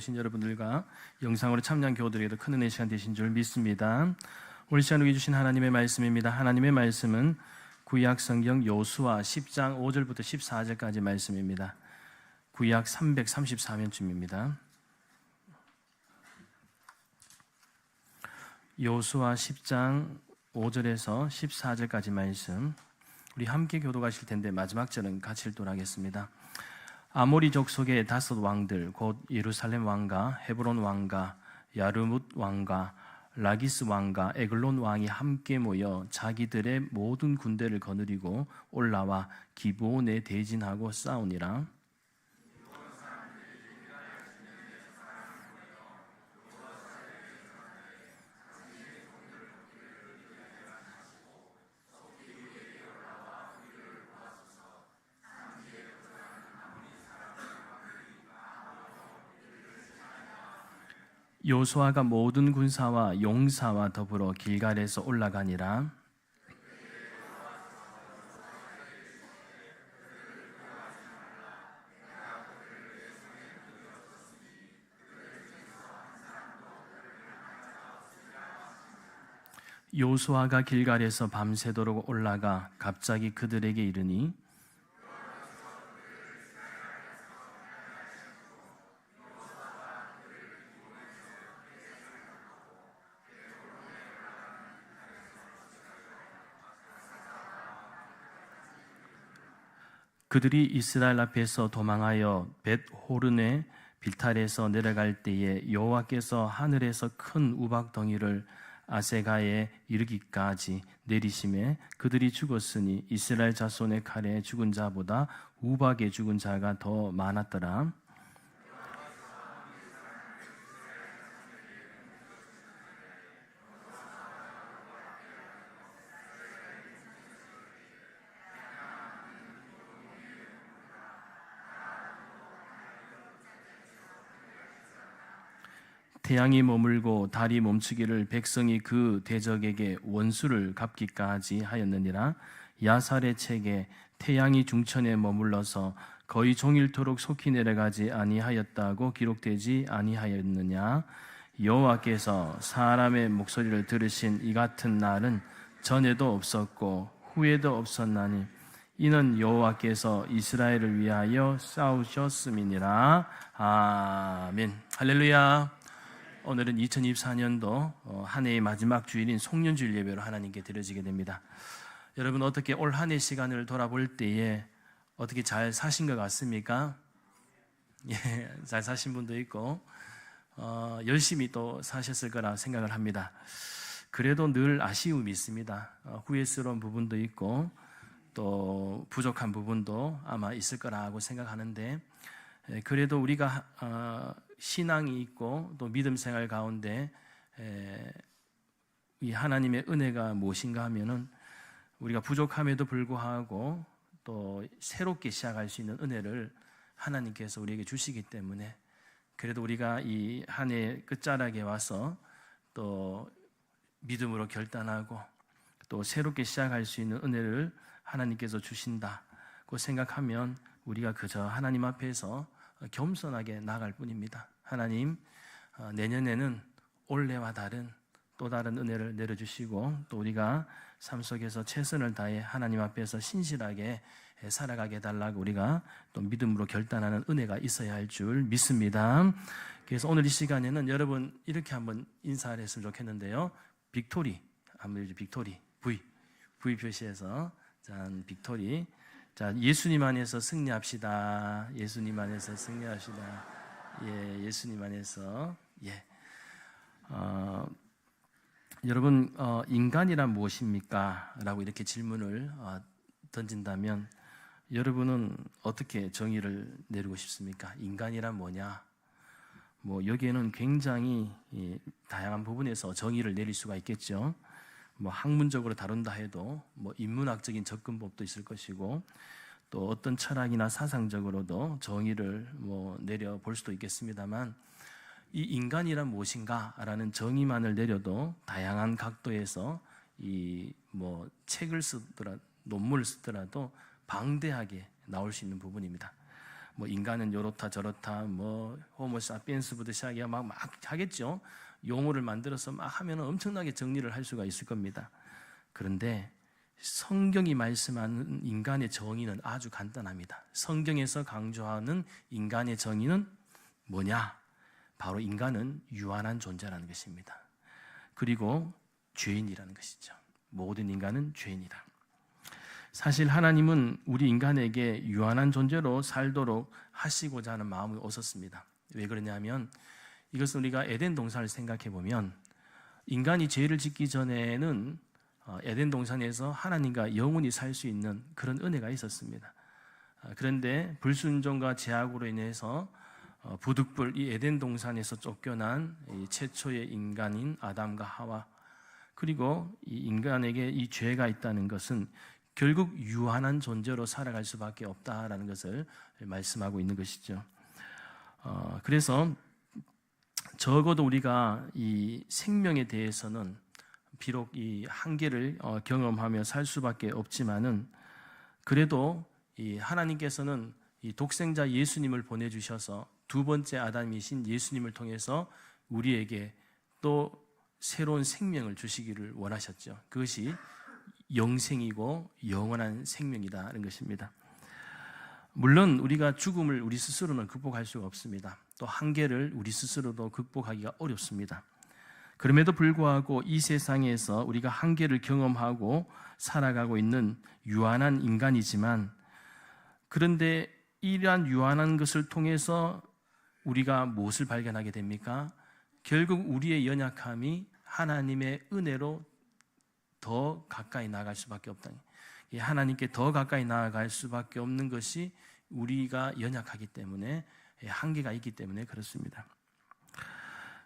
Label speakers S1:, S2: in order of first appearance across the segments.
S1: 신 여러분들과 영상으로 참여한 교우들에게도 큰 은혜 시간 되신 줄 믿습니다. 오늘 시간 우리 주신 하나님의 말씀입니다. 하나님의 말씀은 구약 성경 요수아 10장 5절부터 14절까지 말씀입니다. 구약 334면쯤입니다. 요수아 10장 5절에서 14절까지 말씀 우리 함께 교도가실 텐데 마지막 절은 같이 읽도록 하겠습니다. 아모리 족 속의 다섯 왕들 곧 예루살렘 왕과 헤브론 왕과 야르뭇 왕과 라기스 왕과 에글론 왕이 함께 모여 자기들의 모든 군대를 거느리고 올라와 기브온에 대진하고 싸우니라 요수아가 모든 군사와 용사와 더불어 길갈에서 올라가니라. 요수아가 길갈에서 밤새도록 올라가 갑자기 그들에게 이르니 그들이 이스라엘 앞에서 도망하여 벳 호른의 빌탈에서 내려갈 때에 여호와께서 하늘에서 큰 우박 덩이를 아세가에 이르기까지 내리심에 그들이 죽었으니 이스라엘 자손의 칼에 죽은 자보다 우박에 죽은 자가 더 많았더라. 태양이 머물고 달이 멈추기를 백성이 그 대적에게 원수를 갚기까지 하였느니라. 야살의 책에 태양이 중천에 머물러서 거의 종일토록 속히 내려가지 아니하였다고 기록되지 아니하였느냐? 여호와께서 사람의 목소리를 들으신 이 같은 날은 전에도 없었고 후에도 없었나니 이는 여호와께서 이스라엘을 위하여 싸우셨음이니라. 아멘. 할렐루야 오늘은 2024년도 어, 한 해의 마지막 주일인 송년주일 예배로 하나님께 드려지게 됩니다. 여러분 어떻게 올 한 해 시간을 돌아볼 때에 어떻게 잘 사신 것 같습니까? 예, 잘 사신 분도 있고 어, 열심히 또 사셨을 거라 생각을 합니다. 그래도 늘 아쉬움이 있습니다. 어, 후회스러운 부분도 있고 또 부족한 부분도 아마 있을 거라고 생각하는데 예, 그래도 우리가 어, 신앙이 있고 또 믿음 생활 가운데 이 하나님의 은혜가 무엇인가 하면은 우리가 부족함에도 불구하고 또 새롭게 시작할 수 있는 은혜를 하나님께서 우리에게 주시기 때문에 그래도 우리가 이 한 해 끝자락에 와서 또 믿음으로 결단하고 또 새롭게 시작할 수 있는 은혜를 하나님께서 주신다고 생각하면 우리가 그저 하나님 앞에서 겸손하게 나갈 뿐입니다. 하나님, 어, 내년에는 올해와 다른 또 다른 은혜를 내려주시고 또 우리가 삶 속에서 최선을 다해 하나님 앞에서 신실하게 살아가게 해달라고 우리가 또 믿음으로 결단하는 은혜가 있어야 할 줄 믿습니다. 그래서 오늘 이 시간에는 여러분 이렇게 한번 인사를 했으면 좋겠는데요. 빅토리, 한번 빅토리, V, V 표시해서 자, 빅토리. 자, 예수님 안에서 승리합시다. 예수님 안에서 승리합시다. 예, 예수님 안에서 예. 어, 여러분 어, 인간이란 무엇입니까? 라고 이렇게 질문을 어, 던진다면 여러분은 어떻게 정의를 내리고 싶습니까? 인간이란 뭐냐? 뭐 여기에는 굉장히 예, 다양한 부분에서 정의를 내릴 수가 있겠죠. 뭐 학문적으로 다룬다 해도 뭐 인문학적인 접근법도 있을 것이고 또 어떤 철학이나 사상적으로도 정의를 뭐 내려 볼 수도 있겠습니다만 이 인간이란 무엇인가라는 정의만을 내려도 다양한 각도에서 이 뭐 책을 쓰더라 논문을 쓰더라도 방대하게 나올 수 있는 부분입니다. 뭐 인간은 요렇다 저렇다 뭐 호모 사피엔스부터 시작해 막, 막 하겠죠. 용어를 만들어서 막 하면 엄청나게 정리를 할 수가 있을 겁니다. 그런데 성경이 말씀하는 인간의 정의는 아주 간단합니다. 성경에서 강조하는 인간의 정의는 뭐냐? 바로 인간은 유한한 존재라는 것입니다. 그리고 죄인이라는 것이죠. 모든 인간은 죄인이다. 사실 하나님은 우리 인간에게 유한한 존재로 살도록 하시고자 하는 마음이 없었습니다. 왜 그러냐면 이것은 우리가 에덴 동산을 생각해 보면 인간이 죄를 짓기 전에는 어, 에덴 동산에서 하나님과 영원히 살 수 있는 그런 은혜가 있었습니다. 아, 그런데 불순종과 제약으로 인해서 어, 부득불 이 에덴 동산에서 쫓겨난 최초의 인간인 아담과 하와 그리고 이 인간에게 이 죄가 있다는 것은 결국 유한한 존재로 살아갈 수밖에 없다라는 것을 말씀하고 있는 것이죠. 어, 그래서 적어도 우리가 이 생명에 대해서는 비록 이 한계를 어, 경험하며 살 수밖에 없지만은 그래도 이 하나님께서는 이 독생자 예수님을 보내주셔서 두 번째 아담이신 예수님을 통해서 우리에게 또 새로운 생명을 주시기를 원하셨죠. 그것이 영생이고 영원한 생명이다는 것입니다. 물론 우리가 죽음을 우리 스스로는 극복할 수가 없습니다. 또 한계를 우리 스스로도 극복하기가 어렵습니다. 그럼에도 불구하고 이 세상에서 우리가 한계를 경험하고 살아가고 있는 유한한 인간이지만 그런데 이러한 유한한 것을 통해서 우리가 무엇을 발견하게 됩니까? 결국 우리의 연약함이 하나님의 은혜로 더 가까이 나아갈 수밖에 없다. 하나님께 더 가까이 나아갈 수밖에 없는 것이 우리가 연약하기 때문에 한계가 있기 때문에 그렇습니다.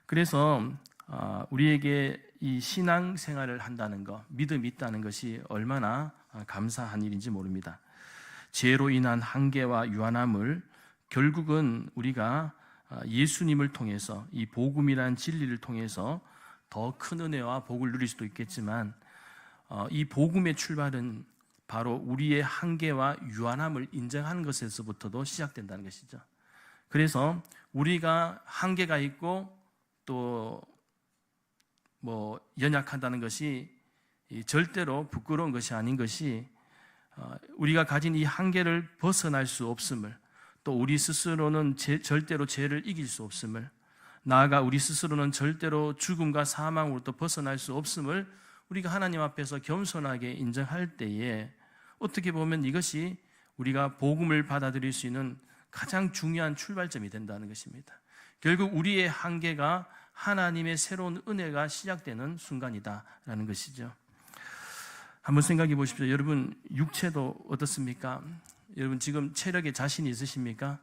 S1: 그래서 아, 우리에게 이 신앙 생활을 한다는 것, 믿음 있다는 것이 얼마나 감사한 일인지 모릅니다. 죄로 인한 한계와 유한함을 결국은 우리가 아, 예수님을 통해서 이 복음이란 진리를 통해서 더 큰 은혜와 복을 누릴 수도 있겠지만 어, 이 복음의 출발은 바로 우리의 한계와 유한함을 인정하는 것에서부터도 시작된다는 것이죠. 그래서 우리가 한계가 있고 또 뭐 연약한다는 것이 절대로 부끄러운 것이 아닌 것이 어, 우리가 가진 이 한계를 벗어날 수 없음을 또 우리 스스로는 제, 절대로 죄를 이길 수 없음을 나아가 우리 스스로는 절대로 죽음과 사망으로부터 벗어날 수 없음을 우리가 하나님 앞에서 겸손하게 인정할 때에 어떻게 보면 이것이 우리가 복음을 받아들일 수 있는 가장 중요한 출발점이 된다는 것입니다. 결국 우리의 한계가 하나님의 새로운 은혜가 시작되는 순간이다라는 것이죠. 한번 생각해 보십시오. 여러분 육체도 어떻습니까? 여러분 지금 체력에 자신이 있으십니까?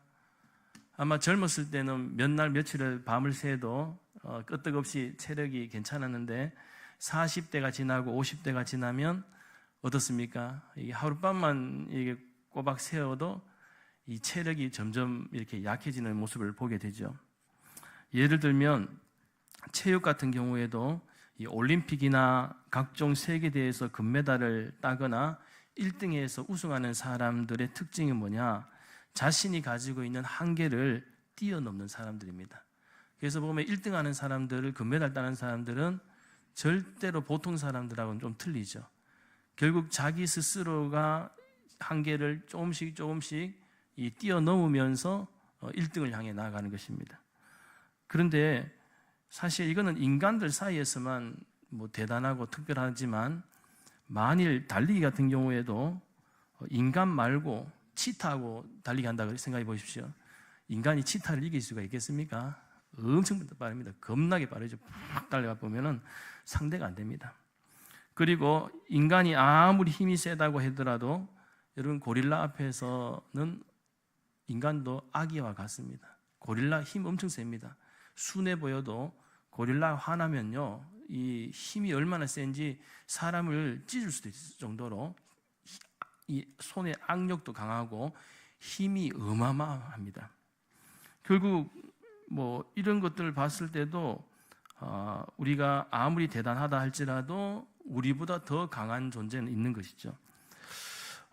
S1: 아마 젊었을 때는 몇 날 며칠을 밤을 새도 어, 끄떡없이 체력이 괜찮았는데 40대가 지나고 50대가 지나면 어떻습니까? 이게 하룻밤만 이게 꼬박 세워도 이 체력이 점점 이렇게 약해지는 모습을 보게 되죠. 예를 들면 체육 같은 경우에도 이 올림픽이나 각종 세계대회에서 금메달을 따거나 1등에서 우승하는 사람들의 특징이 뭐냐? 자신이 가지고 있는 한계를 뛰어넘는 사람들입니다. 그래서 보면 1등 하는 사람들을 금메달 따는 사람들은 절대로 보통 사람들하고는 좀 틀리죠. 결국 자기 스스로가 한계를 조금씩 조금씩 이 뛰어넘으면서 1등을 어, 향해 나아가는 것입니다. 그런데 사실 이거는 인간들 사이에서만 뭐 대단하고 특별하지만 만일 달리기 같은 경우에도 어, 인간 말고 치타하고 달리기 한다고 생각해 보십시오. 인간이 치타를 이길 수가 있겠습니까? 엄청 빠릅니다. 겁나게 빠르죠. 팍 달려가 보면은 상대가 안 됩니다. 그리고 인간이 아무리 힘이 세다고 하더라도 여러분 고릴라 앞에서는 인간도 아기와 같습니다. 고릴라 힘 엄청 셉니다. 순해 보여도 고릴라 화나면요, 이 힘이 얼마나 센지 사람을 찢을 수도 있을 정도로 이 손의 악력도 강하고 힘이 어마어마합니다. 결국 뭐 이런 것들을 봤을 때도 어, 우리가 아무리 대단하다 할지라도 우리보다 더 강한 존재는 있는 것이죠.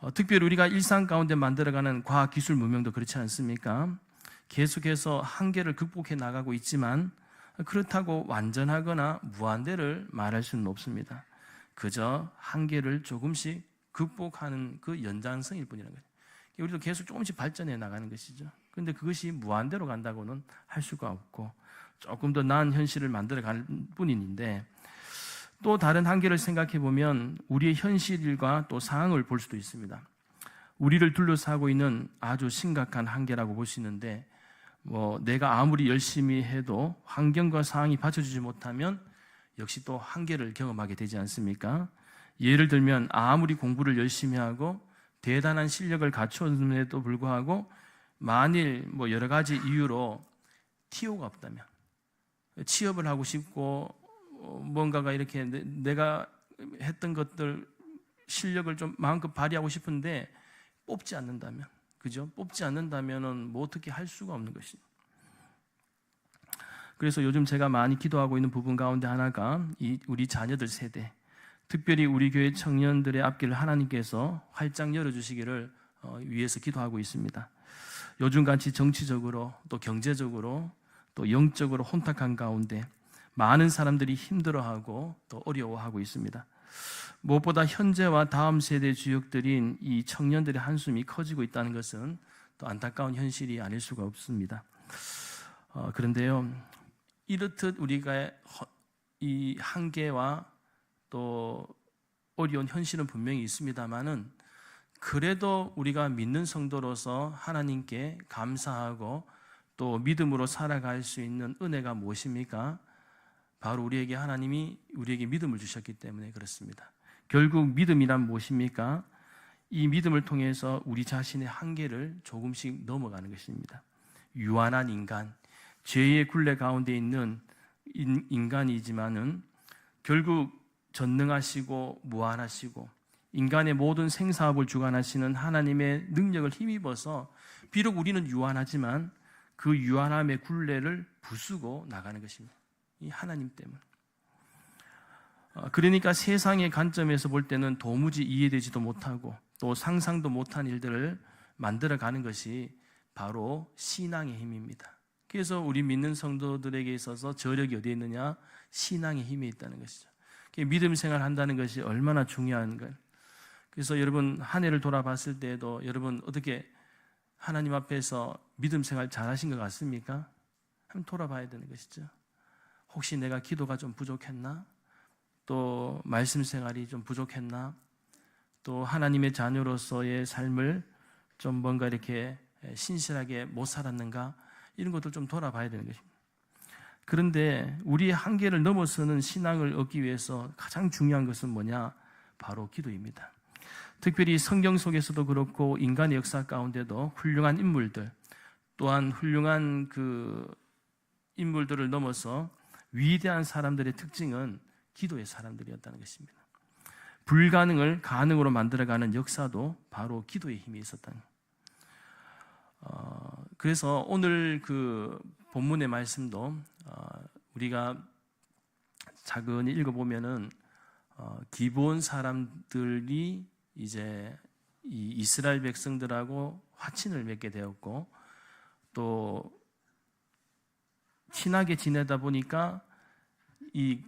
S1: 어, 특별히 우리가 일상 가운데 만들어가는 과학 기술 문명도 그렇지 않습니까? 계속해서 한계를 극복해 나가고 있지만 그렇다고 완전하거나 무한대를 말할 수는 없습니다. 그저 한계를 조금씩 극복하는 그 연장성일 뿐이라는 거죠. 우리도 계속 조금씩 발전해 나가는 것이죠. 그런데 그것이 무한대로 간다고는 할 수가 없고 조금 더 나은 현실을 만들어 갈 뿐인데 또 다른 한계를 생각해 보면 우리의 현실과 또 상황을 볼 수도 있습니다. 우리를 둘러싸고 있는 아주 심각한 한계라고 볼 수 있는데 뭐 내가 아무리 열심히 해도 환경과 상황이 받쳐주지 못하면 역시 또 한계를 경험하게 되지 않습니까? 예를 들면 아무리 공부를 열심히 하고 대단한 실력을 갖추었음에도 불구하고 만일 뭐 여러 가지 이유로 티오가 없다면 취업을 하고 싶고 어, 뭔가가 이렇게 내- 내가 했던 것들 실력을 좀 마음껏 발휘하고 싶은데 뽑지 않는다면 그죠? 뽑지 않는다면은 뭐 어떻게 할 수가 없는 것이죠. 그래서 요즘 제가 많이 기도하고 있는 부분 가운데 하나가 이 우리 자녀들 세대, 특별히 우리 교회 청년들의 앞길을 하나님께서 활짝 열어주시기를 어, 위해서 기도하고 있습니다. 요즘 같이 정치적으로 또 경제적으로 또 영적으로 혼탁한 가운데 많은 사람들이 힘들어하고 또 어려워하고 있습니다. 무엇보다 현재와 다음 세대 주역들인 이 청년들의 한숨이 커지고 있다는 것은 또 안타까운 현실이 아닐 수가 없습니다. 어, 그런데요, 이렇듯 우리가 허- 이 한계와 또 어려운 현실은 분명히 있습니다만은 그래도 우리가 믿는 성도로서 하나님께 감사하고 또 믿음으로 살아갈 수 있는 은혜가 무엇입니까? 바로 우리에게 하나님이 우리에게 믿음을 주셨기 때문에 그렇습니다. 결국 믿음이란 무엇입니까? 이 믿음을 통해서 우리 자신의 한계를 조금씩 넘어가는 것입니다. 유한한 인간, 죄의 굴레 가운데 있는 인- 인간이지만은 결국 전능하시고 무한하시고 인간의 모든 생사업을 주관하시는 하나님의 능력을 힘입어서 비록 우리는 유한하지만 그 유한함의 굴레를 부수고 나가는 것입니다. 이 하나님 때문. 어, 그러니까 세상의 관점에서 볼 때는 도무지 이해되지도 못하고 또 상상도 못한 일들을 만들어가는 것이 바로 신앙의 힘입니다. 그래서 우리 믿는 성도들에게 있어서 저력이 어디에 있느냐? 신앙의 힘이 있다는 것이죠. 믿음 생활 한다는 것이 얼마나 중요한가. 그래서 여러분 한 해를 돌아봤을 때에도 여러분 어떻게 하나님 앞에서 믿음 생활 잘하신 것 같습니까? 한번 돌아봐야 되는 것이죠. 혹시 내가 기도가 좀 부족했나? 또 말씀 생활이 좀 부족했나? 또 하나님의 자녀로서의 삶을 좀 뭔가 이렇게 신실하게 못 살았는가? 이런 것들 좀 돌아봐야 되는 것입니다. 그런데 우리의 한계를 넘어서는 신앙을 얻기 위해서 가장 중요한 것은 뭐냐? 바로 기도입니다. 특별히 성경 속에서도 그렇고 인간의 역사 가운데도 훌륭한 인물들 또한 훌륭한 그 인물들을 넘어서 위대한 사람들의 특징은 기도의 사람들이었다는 것입니다. 불가능을 가능으로 만들어가는 역사도 바로 기도의 힘이 있었다는. 어, 그래서 오늘 그 본문의 말씀도 어, 우리가 차근히 읽어보면은 어, 기본 사람들이 이제 이 이스라엘 백성들하고 화친을 맺게 되었고 또 친하게 지내다 보니까 이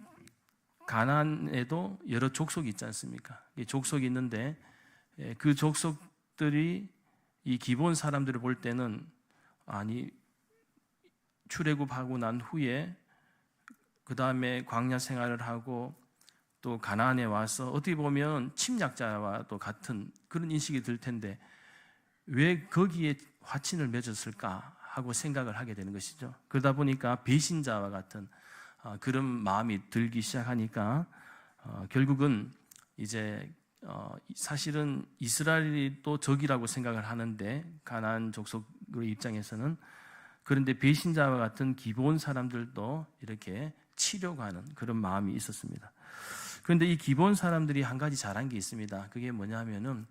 S1: 가난에도 여러 족속이 있지 않습니까? 이 족속이 있는데 예, 그 족속들이 이 기본 사람들을 볼 때는 아니 출애굽하고 난 후에 그 다음에 광야 생활을 하고 또 가나안에 와서 어떻게 보면 침략자와 또 같은 그런 인식이 들 텐데 왜 거기에 화친을 맺었을까 하고 생각을 하게 되는 것이죠. 그러다 보니까 배신자와 같은 어, 그런 마음이 들기 시작하니까 어, 결국은 이제 어, 사실은 이스라엘이 또 적이라고 생각을 하는데 가나안 족속의 입장에서는 그런데 배신자와 같은 기본 사람들도 이렇게 치려고 하는 그런 마음이 있었습니다. 그런데 이 기본 사람들이 한 가지 잘한 게 있습니다. 그게 뭐냐면은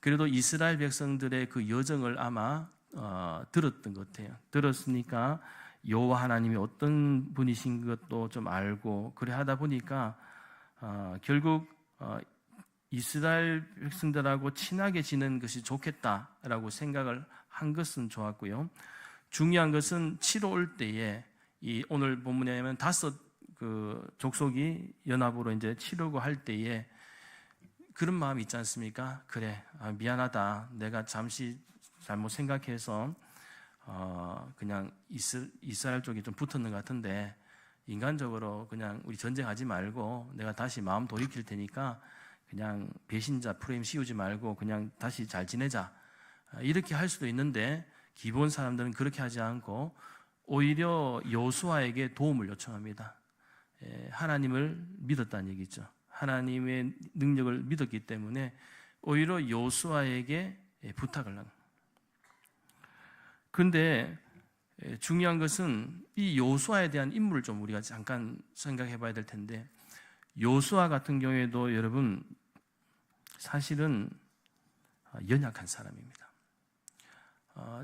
S1: 그래도 이스라엘 백성들의 그 여정을 아마 어, 들었던 것 같아요. 들었으니까 여호와 하나님이 어떤 분이신 것도 좀 알고 그래 하다 보니까 어, 결국 어, 이스라엘 백성들하고 친하게 지내는 것이 좋겠다라고 생각을 한 것은 좋았고요. 중요한 것은 치러 올 때에 이 오늘 본문에 하면 다섯 그 족속이 연합으로 이제 치르고 할 때에 그런 마음이 있지 않습니까? 그래 아, 미안하다 내가 잠시 잘못 생각해서 어, 그냥 이스, 이스라엘 쪽이 좀 붙었는 것 같은데 인간적으로 그냥 우리 전쟁하지 말고 내가 다시 마음 돌이킬 테니까 그냥 배신자 프레임 씌우지 말고 그냥 다시 잘 지내자 아, 이렇게 할 수도 있는데 기본 사람들은 그렇게 하지 않고 오히려 여수아에게 도움을 요청합니다. 예, 하나님을 믿었다는 얘기죠. 하나님의 능력을 믿었기 때문에 오히려 여수아에게 예, 부탁을 한. 그런데 예, 중요한 것은 이 요수아에 대한 인물을 좀 우리가 잠깐 생각해 봐야 될 텐데 요수아 같은 경우에도 여러분 사실은 아, 연약한 사람입니다. 어,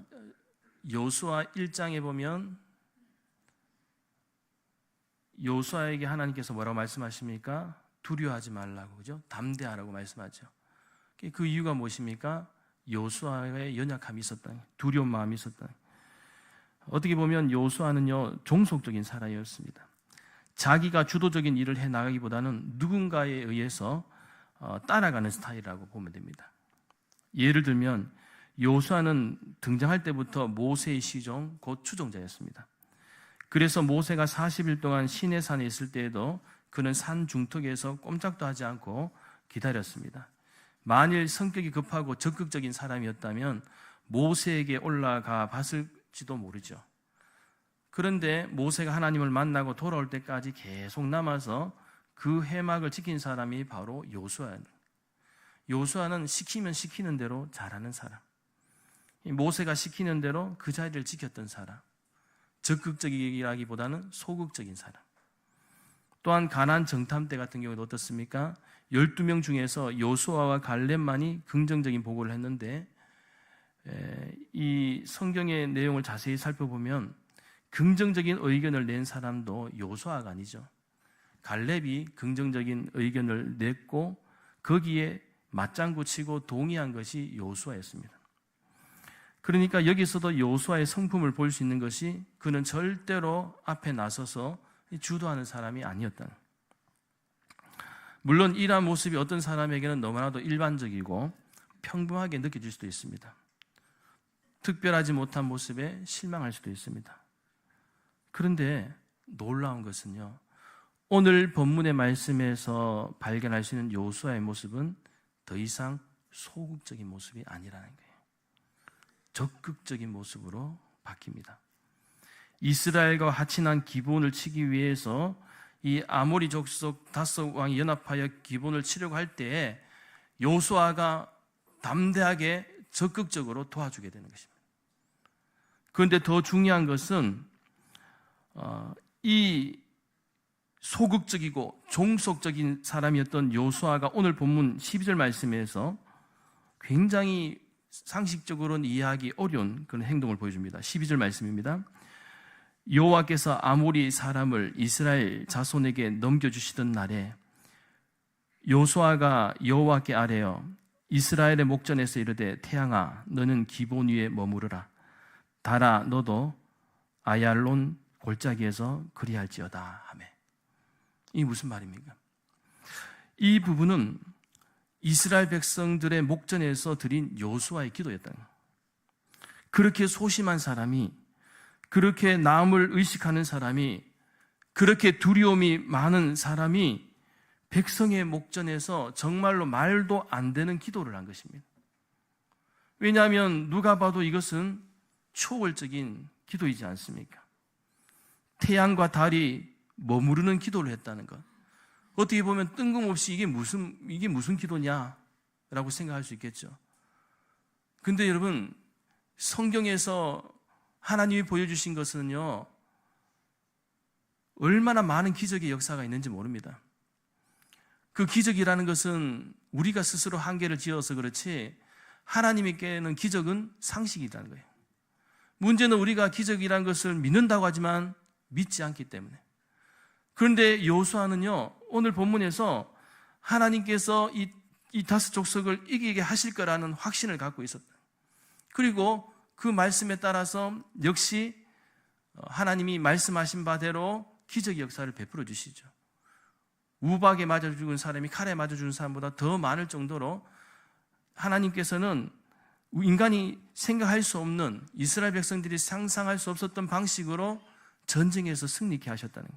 S1: 요수아 1장에 보면 요수아에게 하나님께서 뭐라고 말씀하십니까? 두려워하지 말라고 그죠? 담대하라고 말씀하죠. 그 이유가 무엇입니까? 요수아의 연약함이 있었다. 두려운 마음이 있었다. 어떻게 보면 요수아는요 종속적인 사람이었습니다. 자기가 주도적인 일을 해 나가기보다는 누군가에 의해서 어, 따라가는 스타일이라고 보면 됩니다. 예를 들면 요수아는 등장할 때부터 모세의 시종 곧 추종자였습니다. 그래서 모세가 40일 동안 시내 산에 있을 때에도 그는 산 중턱에서 꼼짝도 하지 않고 기다렸습니다. 만일 성격이 급하고 적극적인 사람이었다면 모세에게 올라가 봤을지도 모르죠. 그런데 모세가 하나님을 만나고 돌아올 때까지 계속 남아서 그 해막을 지킨 사람이 바로 요수아입니다. 요수아는 시키면 시키는 대로 잘하는 사람. 모세가 시키는 대로 그 자리를 지켰던 사람. 적극적이라기보다는 소극적인 사람. 또한 가난 정탐 때 같은 경우도 어떻습니까? 12명 중에서 요수아와 갈렙만이 긍정적인 보고를 했는데 이 성경의 내용을 자세히 살펴보면 긍정적인 의견을 낸 사람도 요수아가 아니죠. 갈렙이 긍정적인 의견을 냈고 거기에 맞장구 치고 동의한 것이 요수아였습니다. 그러니까 여기서도 요수아의 성품을 볼 수 있는 것이 그는 절대로 앞에 나서서 주도하는 사람이 아니었다. 물론 이러한 모습이 어떤 사람에게는 너무나도 일반적이고 평범하게 느껴질 수도 있습니다. 특별하지 못한 모습에 실망할 수도 있습니다. 그런데 놀라운 것은요. 오늘 본문의 말씀에서 발견할 수 있는 요수아의 모습은 더 이상 소극적인 모습이 아니라는 거예요. 적극적인 모습으로 바뀝니다. 이스라엘과 하친한 기본을 치기 위해서 이 아모리 족속 다섯 왕이 연합하여 기본을 치려고 할 때에 요수아가 담대하게 적극적으로 도와주게 되는 것입니다. 그런데 더 중요한 것은 어, 이 소극적이고 종속적인 사람이었던 요수아가 오늘 본문 12절 말씀에서 굉장히 상식적으로는 이해하기 어려운 그런 행동을 보여줍니다. 12절 말씀입니다. 여호와께서 아모리 사람을 이스라엘 자손에게 넘겨주시던 날에 요수아가 여호와께 아뢰어 이스라엘의 목전에서 이르되 태양아 너는 기본 위에 머무르라 달아 너도 아얄론 골짜기에서 그리할지어다 하매 이 무슨 말입니까? 이 부분은 이스라엘 백성들의 목전에서 드린 요수아의 기도였다. 그렇게 소심한 사람이 그렇게 남을 의식하는 사람이 그렇게 두려움이 많은 사람이 백성의 목전에서 정말로 말도 안 되는 기도를 한 것입니다. 왜냐하면 누가 봐도 이것은 초월적인 기도이지 않습니까? 태양과 달이 머무르는 기도를 했다는 것. 어떻게 보면 뜬금없이 이게 무슨, 이게 무슨 기도냐? 라고 생각할 수 있겠죠. 근데 여러분, 성경에서 하나님이 보여주신 것은요, 얼마나 많은 기적의 역사가 있는지 모릅니다. 그 기적이라는 것은 우리가 스스로 한계를 지어서 그렇지, 하나님께는 기적은 상식이라는 거예요. 문제는 우리가 기적이라는 것을 믿는다고 하지만 믿지 않기 때문에. 그런데 요수아는요, 오늘 본문에서 하나님께서 이 이 다섯 족속을 이기게 하실 거라는 확신을 갖고 있었다. 그리고 그 말씀에 따라서 역시 하나님이 말씀하신 바대로 기적 역사를 베풀어 주시죠. 우박에 맞아 죽은 사람이 칼에 맞아 죽은 사람보다 더 많을 정도로 하나님께서는 인간이 생각할 수 없는 이스라엘 백성들이 상상할 수 없었던 방식으로 전쟁에서 승리케 하셨다는.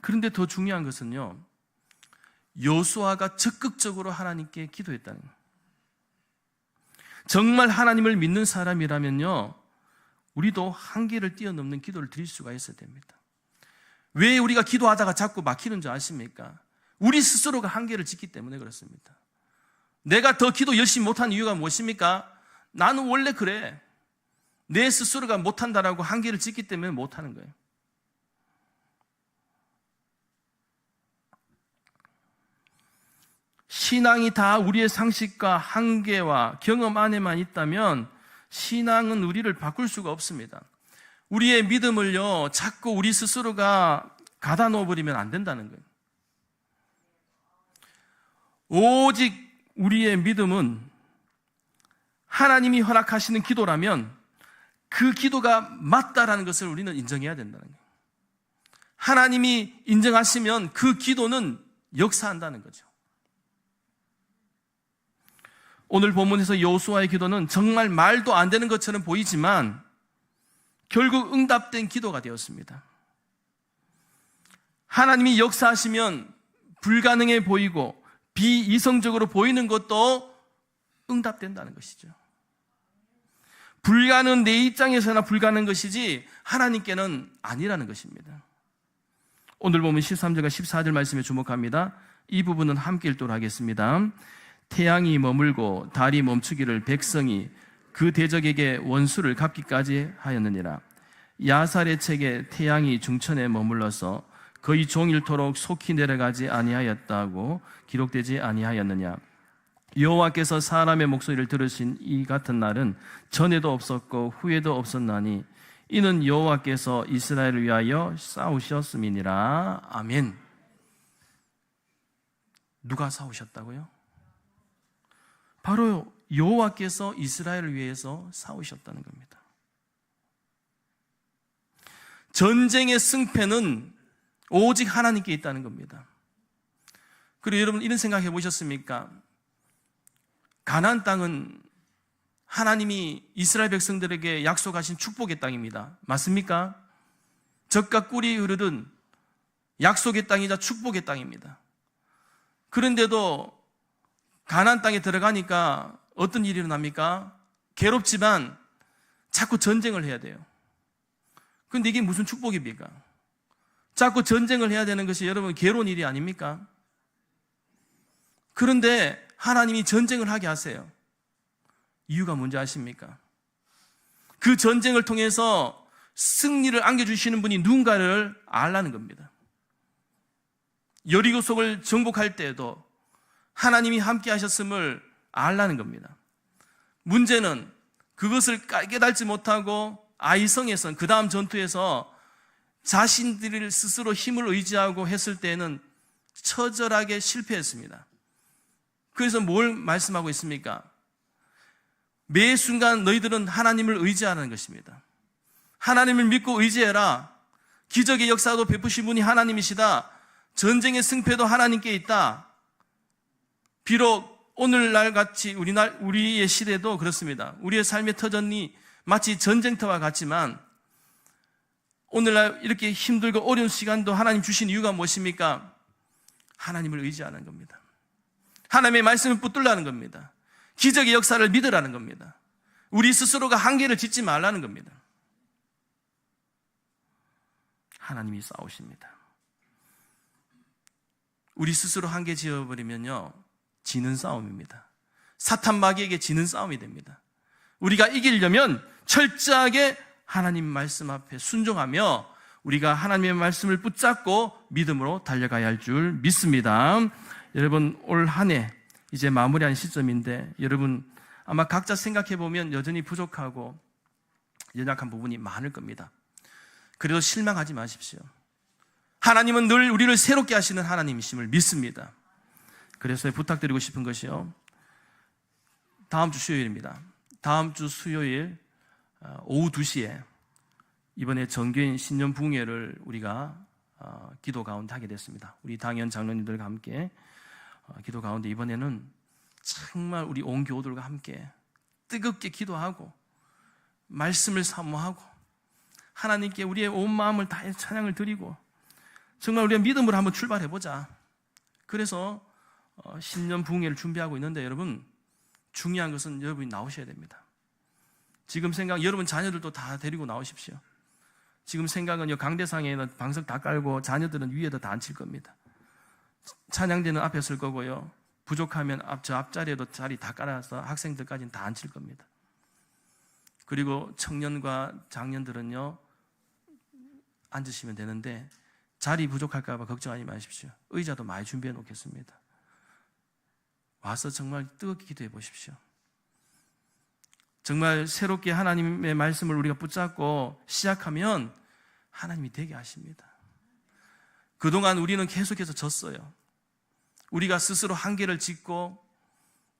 S1: 그런데 더 중요한 것은요. 여수아가 적극적으로 하나님께 기도했다는 거예요. 정말 하나님을 믿는 사람이라면요. 우리도 한계를 뛰어넘는 기도를 드릴 수가 있어야 됩니다. 왜 우리가 기도하다가 자꾸 막히는 줄 아십니까? 우리 스스로가 한계를 짓기 때문에 그렇습니다. 내가 더 기도 열심히 못한 이유가 무엇입니까? 나는 원래 그래. 내 스스로가 못한다라고 한계를 짓기 때문에 못하는 거예요. 신앙이 다 우리의 상식과 한계와 경험 안에만 있다면 신앙은 우리를 바꿀 수가 없습니다. 우리의 믿음을요, 자꾸 우리 스스로가 가다 놓아버리면 안 된다는 거예요. 오직 우리의 믿음은 하나님이 허락하시는 기도라면 그 기도가 맞다라는 것을 우리는 인정해야 된다는 거예요. 하나님이 인정하시면 그 기도는 역사한다는 거죠. 오늘 본문에서 여호수아의 기도는 정말 말도 안 되는 것처럼 보이지만 결국 응답된 기도가 되었습니다. 하나님이 역사하시면 불가능해 보이고 비이성적으로 보이는 것도 응답된다는 것이죠. 불가능 내 입장에서나 불가능한 것이지 하나님께는 아니라는 것입니다. 오늘 보면 13절과 14절 말씀에 주목합니다. 이 부분은 함께 읽도록 하겠습니다. 태양이 머물고 달이 멈추기를 백성이 그 대적에게 원수를 갚기까지 하였느니라. 야살의 책에 태양이 중천에 머물러서 거의 종일토록 속히 내려가지 아니하였다고 기록되지 아니하였느냐. 여호와께서 사람의 목소리를 들으신 이 같은 날은 전에도 없었고 후에도 없었나니 이는 여호와께서 이스라엘을 위하여 싸우셨음이니라. 아멘. 누가 싸우셨다고요? 바로 여호와께서 이스라엘을 위해서 싸우셨다는 겁니다. 전쟁의 승패는 오직 하나님께 있다는 겁니다. 그리고 여러분 이런 생각해 보셨습니까? 가나안 땅은 하나님이 이스라엘 백성들에게 약속하신 축복의 땅입니다. 맞습니까? 적과 꿀이 흐르던 약속의 땅이자 축복의 땅입니다. 그런데도 가나안 땅에 들어가니까 어떤 일이 일어납니까? 괴롭지만 자꾸 전쟁을 해야 돼요. 근데 이게 무슨 축복입니까? 자꾸 전쟁을 해야 되는 것이 여러분 괴로운 일이 아닙니까? 그런데 하나님이 전쟁을 하게 하세요. 이유가 뭔지 아십니까? 그 전쟁을 통해서 승리를 안겨주시는 분이 누군가를 알라는 겁니다. 여리고 속을 정복할 때에도 하나님이 함께 하셨음을 알라는 겁니다. 문제는 그것을 깨달지 못하고 아이성에선 그 다음 전투에서 자신들을 스스로 힘을 의지하고 했을 때에는 처절하게 실패했습니다. 그래서 뭘 말씀하고 있습니까? 매 순간 너희들은 하나님을 의지하는 것입니다. 하나님을 믿고 의지해라. 기적의 역사도 베푸신 분이 하나님이시다. 전쟁의 승패도 하나님께 있다. 비록 오늘날 같이 우리날 우리의 시대도 그렇습니다. 우리의 삶의 터전이 마치 전쟁터와 같지만 오늘날 이렇게 힘들고 어려운 시간도 하나님 주신 이유가 무엇입니까? 하나님을 의지하는 겁니다. 하나님의 말씀을 붙들라는 겁니다. 기적의 역사를 믿으라는 겁니다. 우리 스스로가 한계를 짓지 말라는 겁니다. 하나님이 싸우십니다. 우리 스스로 한계 지어버리면요, 지는 싸움입니다. 사탄 마귀에게 지는 싸움이 됩니다. 우리가 이기려면 철저하게 하나님 말씀 앞에 순종하며 우리가 하나님의 말씀을 붙잡고 믿음으로 달려가야 할 줄 믿습니다. 여러분 올 한 해 이제 마무리한 시점인데 여러분 아마 각자 생각해 보면 여전히 부족하고 연약한 부분이 많을 겁니다. 그래도 실망하지 마십시오. 하나님은 늘 우리를 새롭게 하시는 하나님이심을 믿습니다. 그래서 부탁드리고 싶은 것이요. 다음 주 수요일입니다. 다음 주 수요일 어, 오후 2시에 이번에 정교인 신년 붕회를 우리가 어, 기도 가운데 하게 됐습니다. 우리 당연 장로님들과 함께 어, 기도 가운데 이번에는 정말 우리 온 교우들과 함께 뜨겁게 기도하고 말씀을 사모하고 하나님께 우리의 온 마음을 다해 찬양을 드리고 정말 우리가 믿음으로 한번 출발해 보자. 그래서 어, 신년 붕회를 준비하고 있는데 여러분 중요한 것은 여러분이 나오셔야 됩니다. 지금 생각 여러분 자녀들도 다 데리고 나오십시오. 지금 생각은 요 강대상에는 방석 다 깔고 자녀들은 위에다 다 앉힐 겁니다. 찬양대는 앞에 쓸 거고요. 부족하면 앞, 저 앞자리에도 자리 다 깔아서 학생들까지는 다 앉힐 겁니다. 그리고 청년과 장년들은요, 앉으시면 되는데, 자리 부족할까봐 걱정하지 마십시오. 의자도 많이 준비해 놓겠습니다. 와서 정말 뜨겁게 기도해 보십시오. 정말 새롭게 하나님의 말씀을 우리가 붙잡고 시작하면 하나님이 되게 하십니다. 그동안 우리는 계속해서 졌어요. 우리가 스스로 한계를 짓고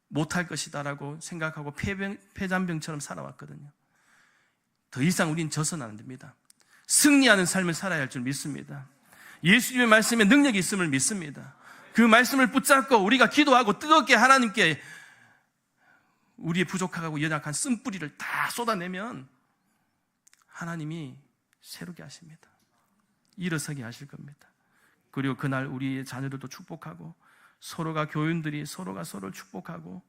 S1: 못할 것이다라고 생각하고 폐병, 폐잔병처럼 살아왔거든요. 더 이상 우린 져서는 안 됩니다. 승리하는 삶을 살아야 할 줄 믿습니다. 예수님의 말씀에 능력이 있음을 믿습니다. 그 말씀을 붙잡고 우리가 기도하고 뜨겁게 하나님께 우리의 부족하고 연약한 쓴뿌리를 다 쏟아내면 하나님이 새롭게 하십니다. 일어서게 하실 겁니다. 그리고 그날 우리의 자녀들도 축복하고 서로가 교인들이 서로가 서로를 축복하고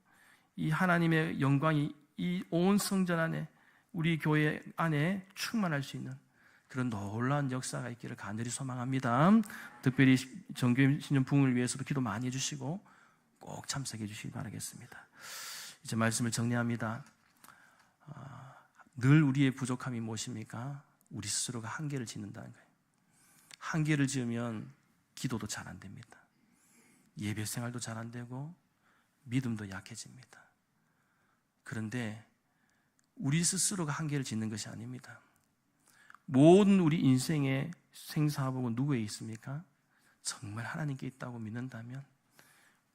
S1: 이 하나님의 영광이 이 온 성전 안에 우리 교회 안에 충만할 수 있는 그런 놀라운 역사가 있기를 간절히 소망합니다. 특별히 정교인 신년 붕을 위해서도 기도 많이 해주시고 꼭 참석해 주시기 바라겠습니다. 이제 말씀을 정리합니다. 아, 늘 우리의 부족함이 무엇입니까? 우리 스스로가 한계를 짓는다는 거예요. 한계를 지으면 기도도 잘 안 됩니다. 예배 생활도 잘 안 되고 믿음도 약해집니다. 그런데 우리 스스로가 한계를 짓는 것이 아닙니다. 모든 우리 인생의 생사복은 누구에 있습니까? 정말 하나님께 있다고 믿는다면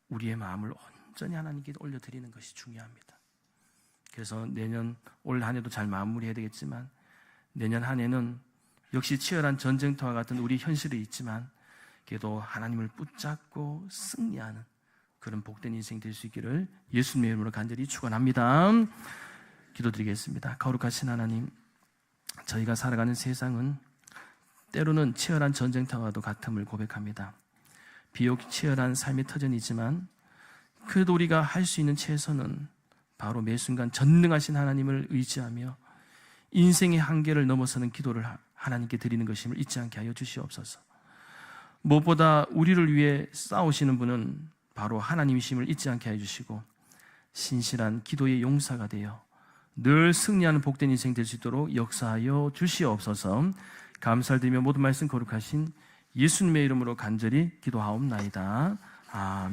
S1: 우리의 마음을 온전히 하나님께 올려드리는 것이 중요합니다. 그래서 내년 올 한 해도 잘 마무리해야 되겠지만 내년 한 해는 역시 치열한 전쟁터와 같은 우리 현실이 있지만 그래도 하나님을 붙잡고 승리하는 그런 복된 인생 될 수 있기를 예수님의 이름으로 간절히 축원합니다. 기도드리겠습니다. 거룩하신 하나님, 저희가 살아가는 세상은 때로는 치열한 전쟁터와도 같음을 고백합니다. 비록 치열한 삶의 터전이지만 그래도 우리가 할 수 있는 최선은 바로 매 순간 전능하신 하나님을 의지하며 인생의 한계를 넘어서는 기도를 하나님께 드리는 것임을 잊지 않게 하여 주시옵소서. 무엇보다 우리를 위해 싸우시는 분은 바로 하나님이심을 잊지 않게 해 주시고 신실한 기도의 용사가 되어 늘 승리하는 복된 인생 될 수 있도록 역사하여 주시옵소서. 감사드리며 모든 말씀 거룩하신 예수님의 이름으로 간절히 기도하옵나이다. 아멘.